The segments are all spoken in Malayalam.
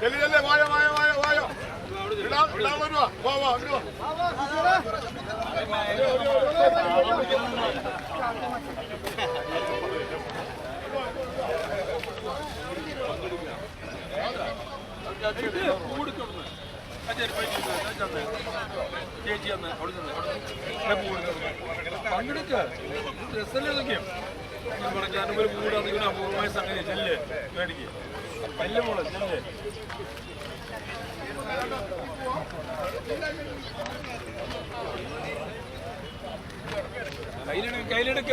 ചെല്ലി വായ വായ വായ വായ. ഇടാൻ ഇടാൻ വരുവാ. വാ വാ ഇടുവാ കൂടുത്തുന്നു ചേച്ചി അന്ന് അവിടെ നിന്ന് പങ്കെടുക്കുക ഡ്രസ്സല്ലേ ഇതൊക്കെയോ പറഞ്ഞാൽ ഒരു മൂടാണെങ്കിൽ അപൂർവമായ സംഗതി ചെല്ല് മേടിക്ക് പല്ല് മോളെ ചെല്ല് കയ്യിലെടുക്ക കയ്യിലെടുക്ക.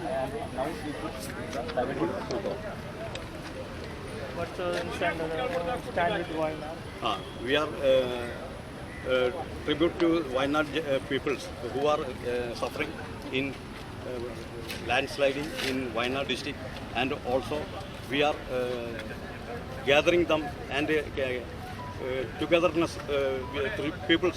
Uh? Ah, we are uh, uh, tribute to Wayanad uh, peoples who are uh, suffering in uh, landsliding in Wayanad district and also we are uh, gathering them and uh, togetherness uh, we are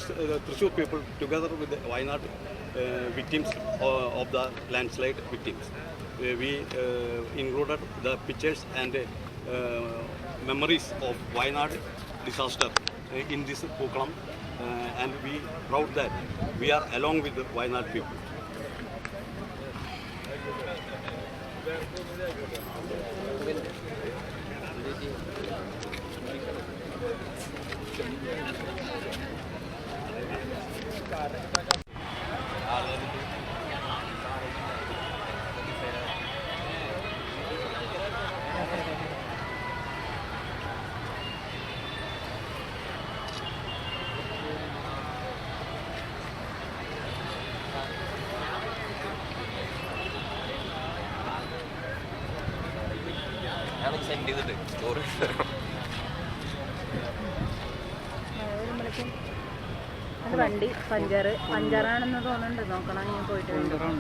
uh, Thrissur people together with the Wayanad uh, victims uh, of the landslide victims. Uh, we uh, included the pictures and uh, memories of Wayanad disaster uh, in this uh, and we proud that we are along with the Wayanad people. ഞാനത് സെൻഡ് ചെയ്തിട്ട്. സ്റ്റോറി വണ്ടി പഞ്ചർ പഞ്ചറാണെന്ന് തോന്നുന്നുണ്ട്. നോക്കണം ഞാൻ പോയിട്ട് വരും